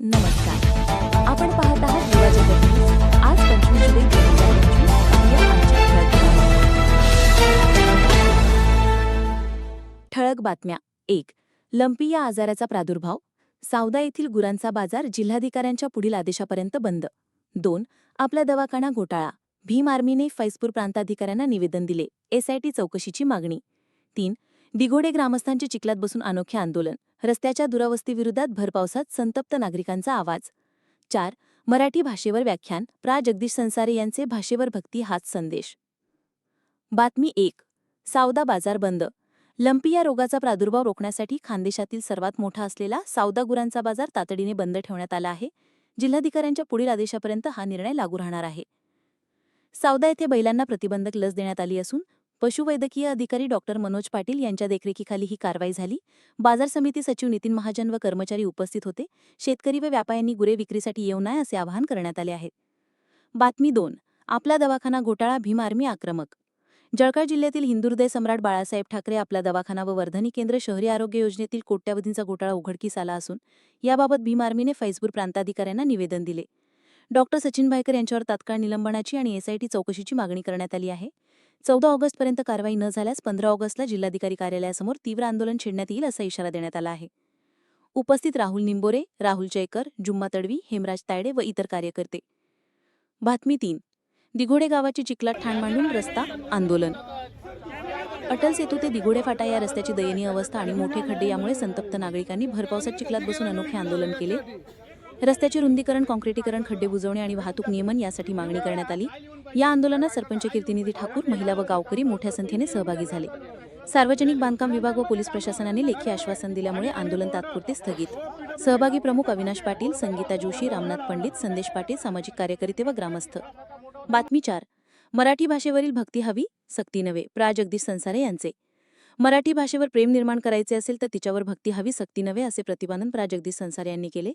नमस्कार. आपण पाहत आहात आज पंचवीस जुलै दोन हजार पंचवीस. ठळक बातम्या. ठळक बातम्या. एक लंपी या आजाराचा प्रादुर्भाव. सावदा येथील गुरांचा बाजार जिल्हाधिकाऱ्यांच्या पुढील आदेशापर्यंत बंद. दोन आपला दवाखाना घोटाळा. भीम आर्मीने फैजपूर प्रांताधिकाऱ्यांना निवेदन दिले. एसआयटी चौकशीची मागणी. तीन दिघोडे ग्रामस्थांचे चिखलात बसून अनोखे आंदोलन. रस्त्याच्या दुरावस्थेविरोधात भरपावसात संतप्त नागरिकांचा आवाज. चार मराठी भाषेवर व्याख्यान प्रा. जगदीश संसारे यांचे भाषेवर भक्ती हाच संदेश. बातमी एक सावदा बाजार बंद. लंपी या रोगाचा प्रादुर्भाव रोखण्यासाठी खानदेशातील सर्वात मोठा असलेला सावदा गुरांचा बाजार तातडीने बंद ठेवण्यात आला आहे. जिल्हाधिकाऱ्यांच्या पुढील आदेशापर्यंत हा निर्णय लागू राहणार आहे. सावदा येथे बैलांना प्रतिबंधक लस देण्यात आली असून पशुवैद्यकीय अधिकारी डॉक्टर मनोज पाटील यांच्या देखरेखीखाली ही कारवाई झाली. बाजार समिती सचिव नितीन महाजन व कर्मचारी उपस्थित होते. शेतकरी व व्यापाऱ्यांनी गुरे विक्रीसाठी येऊ नये असे आवाहन करण्यात आले आहे. बातमी दोन. आपला दवाखाना घोटाळा भीम आर्मी आक्रमक. जळगाव जिल्ह्यातील हिंदुर्दय सम्राट बाळासाहेब ठाकरे आपला दवाखाना व वर्धनी केंद्र शहरी आरोग्य योजनेतील कोट्यावधींचा घोटाळा उघडकीस आला असून याबाबत भीम आर्मीने फैजपूर प्रांताधिकाऱ्यांना निवेदन दिले. डॉक्टर सचिन भायकर यांच्यावर तात्काळ निलंबनाची आणि एसआयटी चौकशीची मागणी करण्यात आली आहे. चौदा ऑगस्टपर्यंत कारवाई न झाल्यास पंधरा ऑगस्टला जिल्हाधिकारी कार्यालयासमोर तीव्र आंदोलन छेडण्यात येईल असा इशारा देण्यात आला आहे. उपस्थित राहुल निंबोरे राहुल जयकर जुम्मा तडवी हेमराज तायडे व इतर कार्यकर्ते. बातमी तीन. दिघोडे गावाची चिखलात ठाण मांडून रस्ता आंदोलन. अटल सेतू ते दिघोडे फाटा या रस्त्याची दयनीय अवस्था आणि मोठे खड्डे यामुळे संतप्त नागरिकांनी भरपावसात चिखलात बसून अनोखे आंदोलन केले. रस्त्याचे रुंदीकरण काँक्रिटीकरण खड्डे बुजवणे आणि वाहतूक नियमन यासाठी मागणी करण्यात आली. या आंदोलनात सरपंच कीर्तिनिधी ठाकूर महिला व गावकरी मोठ्या संख्येने सहभागी झाले. सार्वजनिक बांधकाम विभाग व पोलीस प्रशासनाने लेखी आश्वासन दिल्यामुळे आंदोलन तात्पुरते स्थगित. सहभागी प्रमुख अविनाश पाटील संगीता जोशी रामनाथ पंडित संदेश पाटील सामाजिक कार्यकर्ते व ग्रामस्थ. बातमी चार. मराठी भाषेवरील भक्ती हवी सक्ती नव्हे प्रा जगदीश संसारे यांचे. मराठी भाषेवर प्रेम निर्माण करायचे असेल तर तिच्यावर भक्ती हवी सक्ती नव्हे असे प्रतिपादन प्रा जगदीश संसारे यांनी केले.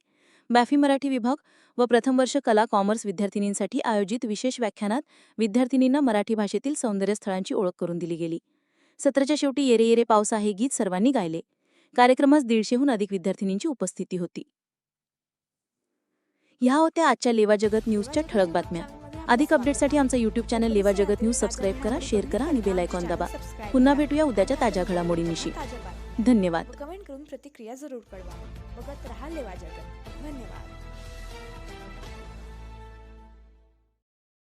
बॅफी मराठी विभाग व प्रथम वर्ष कला कॉमर्स विद्यार्थिनींसाठी आयोजित विशेष व्याख्यानात विद्यार्थिनींना मराठी भाषेतील सौंदर्य स्थळांची ओळख करून दिली गेली. सत्राच्या शेवटी येरे येरे पावसा हे गीत सर्वांनी गायले. कार्यक्रमास दीडशेहून अधिक विद्यार्थिनींची उपस्थिती होती. ह्या होत्या आजच्या लेवा जगत न्यूजच्या ठळक बातम्या. अधिक अपडेटसाठी आमचा युट्यूब चॅनल लेवा जगत न्यूज सबस्क्राईब करा शेअर करा आणि बेल आयकॉन दाबा. पुन्हा भेटूया उद्याच्या ताज्या घडामोडींनिशी. धन्यवाद. कमेंट करून प्रतिक्रिया जरूर कळवा. बघत राहा लेवा जगत. धन्यवाद